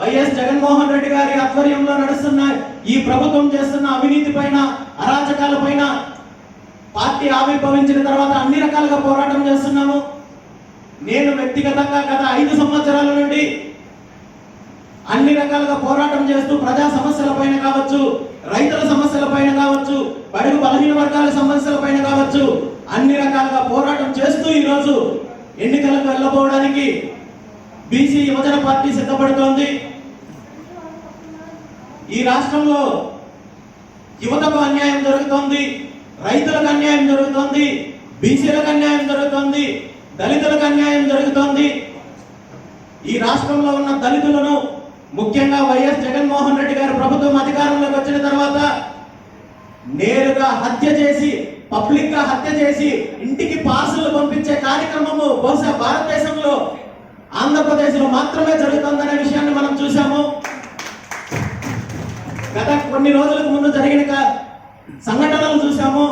YS Jaganmohan Reddy గారి ఆధ్వర్యంలో నడుస్తున్న ఈ ప్రభుత్వం చేస్తున్న అవినీతి పైన అరాచకాల పైన పార్టీ ఆవిర్భవించిన తర్వాత అన్ని రకాలుగా పోరాటం చేస్తున్నాము. నేను వ్యక్తిగతంగా గత ఐదు సంవత్సరాల నుండి అన్ని రకాలుగా పోరాటం చేస్తూ ప్రజా సమస్యల పైన కావచ్చు రైతుల సమస్యల పైన కావచ్చు బడుగు బలహీన వర్గాల సమస్యల పైన కావచ్చు అన్ని రకాలుగా పోరాటం చేస్తూ ఈరోజు ఎన్నికలకు వెళ్ళబోవడానికి బీసీ యువజన పార్టీ సిద్ధపడుతోంది. ఈ రాష్ట్రంలో యువతకు అన్యాయం జరుగుతోంది రైతులకు అన్యాయం జరుగుతోంది బీసీలకు అన్యాయం జరుగుతోంది దళితులకు అన్యాయం జరుగుతోంది. ఈ రాష్ట్రంలో ఉన్న దళితులను ముఖ్యంగా వైఎస్ జగన్మోహన్ రెడ్డి గారి ప్రభుత్వం అధికారంలోకి వచ్చిన తర్వాత నేరుగా హత్య చేసి పబ్లిక్గా హత్య చేసి ఇంటికి పార్సల్ పంపించే కార్యక్రమము బహుశా భారతదేశంలో ఆంధ్రప్రదేశ్లో మాత్రమే జరుగుతుందనే విషయాన్ని మనం చూసాము గత కొన్ని రోజులకు ముందు జరిగిన సంఘటనలు చూసాము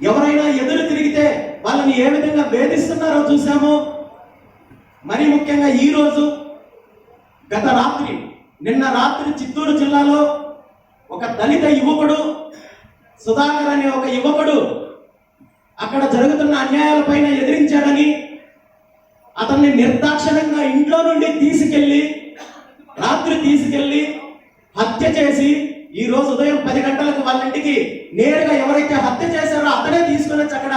ఎవరైనా ఎదురు తిరిగితే వాళ్ళని ఏ విధంగా వేధిస్తున్నారో చూసాము మరి ముఖ్యంగా ఈ రోజు గత రాత్రి నిన్న రాత్రి చిత్తూరు జిల్లాలో ఒక దళిత యువకుడు సుధాకర్ అనే ఒక యువకుడు అక్కడ జరుగుతున్న అన్యాయాలపైన ఎదిరించాడని అతన్ని నిర్దాక్షణంగా ఇంట్లో నుండి తీసుకెళ్ళి రాత్రి తీసుకెళ్ళి హత్య చేసి ఈ రోజు ఉదయం పది గంటలకు వాళ్ళ ఇంటికి నేరుగా ఎవరైతే హత్య చేశారో అతనే తీసుకుని వచ్చి అక్కడ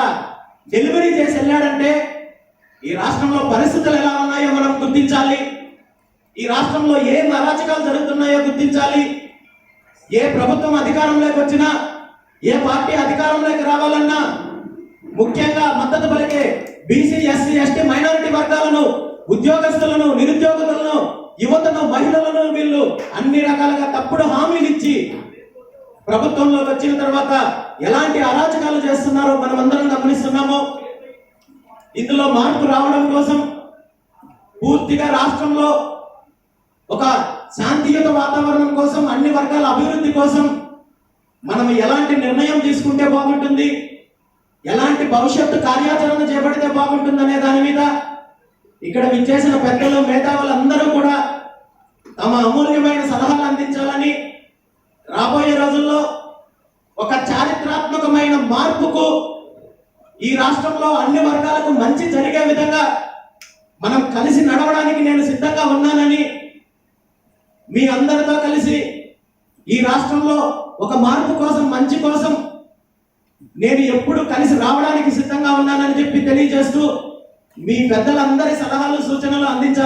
డెలివరీ చేసి వెళ్ళాడంటే ఈ రాష్ట్రంలో పరిస్థితులు ఎలా ఉన్నాయో మనం గుర్తించాలి. ఈ రాష్ట్రంలో ఏం అరాచకాలు జరుగుతున్నాయో గుర్తించాలి. ఏ ప్రభుత్వం అధికారంలోకి వచ్చినా ఏ పార్టీ అధికారంలోకి రావాలన్నా ముఖ్యంగా మద్దతు పలికే బీసీ ఎస్సీ ఎస్టీ మైనారిటీ వర్గాలను ఉద్యోగస్తులను నిరుద్యోగులను యువతను మహిళలను వీళ్ళు అన్ని రకాలుగా తప్పుడు హామీలు ఇచ్చి ప్రభుత్వంలోకి వచ్చిన తర్వాత ఎలాంటి అరాచకాలు చేస్తున్నారో మనం అందరం గమనిస్తున్నాము. ఇందులో మార్పు రావడం కోసం పూర్తిగా రాష్ట్రంలో ఒక శాంతియుత వాతావరణం కోసం అన్ని వర్గాల అభివృద్ధి కోసం మనం ఎలాంటి నిర్ణయం తీసుకుంటే బాగుంటుంది? ఎలాంటి భవిష్యత్తు కార్యాచరణ చేపడితే బాగుంటుంది అనే దాని మీద ఇక్కడ విచ్చేసిన పెద్దలు మేధావులందరూ కూడా తమ అమూల్యమైన సలహాలు అందించాలని రాబోయే రోజుల్లో ఒక చారిత్రాత్మకమైన మార్పుకు ఈ రాష్ట్రంలో అన్ని వర్గాలకు మంచి జరిగే విధంగా మనం కలిసి నడవడానికి నేను సిద్ధంగా ఉన్నానని మీ అందరితో కలిసి ఈ రాష్ట్రంలో ఒక మార్పు కోసం మంచి కోసం నేను ఎప్పుడు కలిసి రావడానికి సిద్ధంగా ఉన్నానని చెప్పి తెలియజేస్తూ మీ పెద్దలందరి సలహాలు సూచనలు అందించాలి.